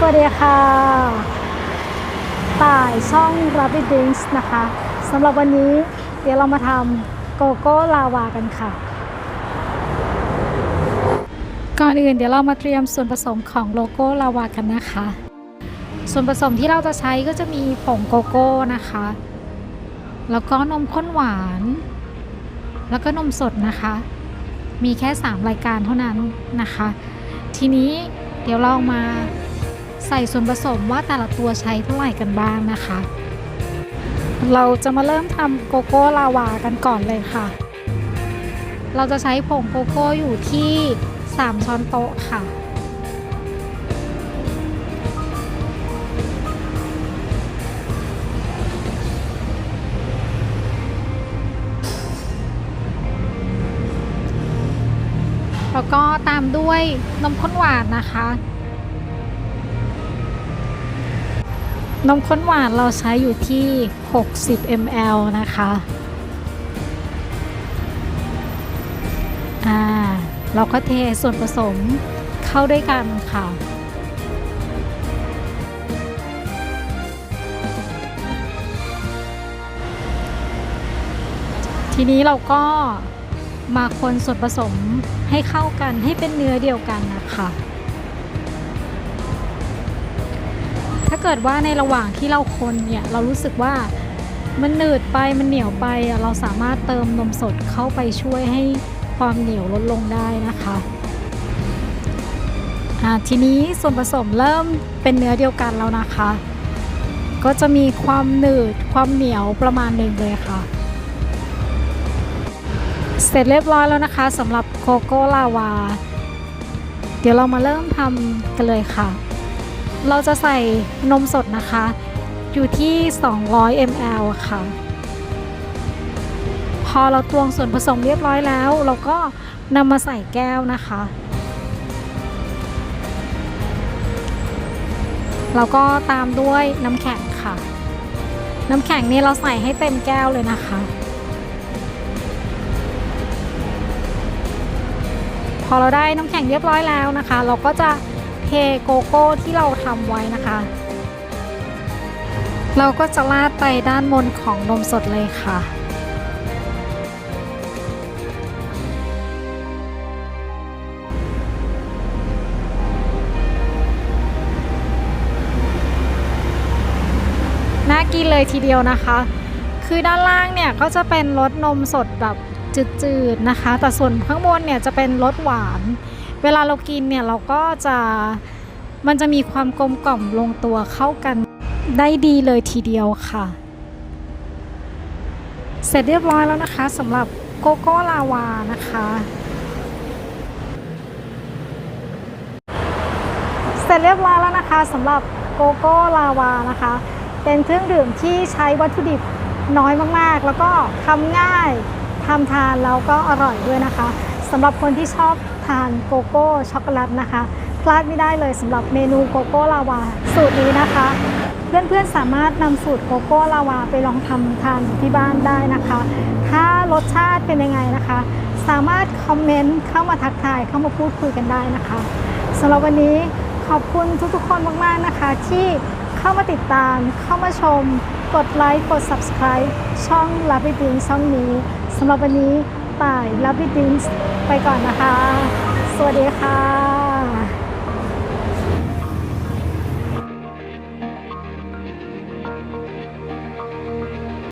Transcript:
สวัสดีค่ะ ต่ายช่อง Rabbit Drinks นะคะสำหรับวันนี้เดี๋ยวเรามาทำโกโก้ลาวากันค่ะ ก่อนอื่นเดี๋ยวเรามาเตรียมส่วนผสมของโลโก้ลาวากันนะคะ ส่วนผสมที่เราจะใช้ก็จะมีผงโกโก้นะคะ แล้วก็นมข้นหวาน แล้วก็นมสดนะคะ มีแค่ 3 รายการเท่านั้นนะคะ ทีนี้เดี๋ยวเรามา ใส่ส่วนผสมว่าแต่ละตัวใช้เท่าไหร่กันบ้างนะคะ เราจะมาเริ่มทำโกโก้ลาวากันก่อนเลยค่ะ เราจะใช้ผงโกโก้อยู่ที่ 3 ช้อนโต๊ะค่ะแล้วก็ตามด้วยนมข้นหวานนะคะ นมข้นหวานเราใช้อยู่ที่ 60 ml นะคะอ่าเราก็เทส่วนผสมเข้าด้วยกันค่ะทีนี้เราก็มาคนส่วนผสมให้เข้ากันให้เป็นเนื้อเดียวกันนะคะาเกิดว่าในระหว่างที่เราคนเนี่ยเรารู้สึกว่ามันหนืดไปมันเหนียวไปเราสามารถเติมนมสดเข้าไปช่วยให้ความเหนียวลดลงได้นะคะอ่าทีนี้ส่วนผสมเริ่มเป็นเนื้อเดียวกันแล้วนะคะ ก็จะมีความหนืดความเหนียวประมาณหนึ่งเลยค่ะ เสร็จเรียบร้อยแล้วนะคะสำหรับโกโก้ลาวา เดี๋ยวเรามาเริ่มทำกันเลยค่ะ เราจะใส่นมสดนะคะ อยู่ที่ 200 ml ค่ะ พอเราตวงส่วนผสมเรียบร้อยแล้ว เราก็นำมาใส่แก้วนะคะเราก็ตามด้วยน้ำแข็งค่ะ น้ำแข็งนี่เราใส่ให้เต็มแก้วเลยนะคะพอเราได้น้ำแข็งเรียบร้อยแล้วนะคะ เราก็จะ เทโกโก้ที่เราทำไว้นะคะ เราก็จะราดไปด้านบนของนมสดเลยค่ะ น่ากินเลยทีเดียวนะคะ คือด้านล่างเนี่ยก็จะเป็นรสนมสดแบบจืดๆนะคะ แต่ส่วนข้างบนเนี่ยจะเป็นรสหวาน เวลาเรากินเนี่ยเราก็จะมันจะมีความกลมกล่อมลงตัวเข้ากันได้ดีเลยทีเดียวค่ะ เสร็จเรียบร้อยแล้วนะคะสำหรับโกโก้ลาวานะคะ เสร็จเรียบร้อยแล้วนะคะสำหรับโกโก้ลาวานะคะ เป็นเครื่องดื่มที่ใช้วัตถุดิบน้อยมากๆ แล้วก็ทำง่ายทำทานแล้วก็อร่อยด้วยนะคะสำหรับคนที่ชอบ ทานโกโก้ช็อกโกแลตนะคะ พลาดไม่ได้เลยสำหรับเมนูโกโก้ลาวา สูตรนี้นะคะ เพื่อนๆสามารถนำสูตรโกโก้ลาวาไปลองทำทานที่บ้านได้นะคะ ถ้ารสชาติเป็นยังไงนะคะ สามารถคอมเมนต์เข้ามาทักทายเข้ามาพูดคุยกันได้นะคะสำหรับวันนี้ขอบคุณทุกๆคนมากๆนะคะ ที่เข้ามาติดตามเข้ามาชม กดไลค์กด subscribe ช่อง l a b y d i n ช่องนี้สำหรับวันนี้ ป่าย l a b y d i n ไปก่อนนะคะ สวัสดีค่ะ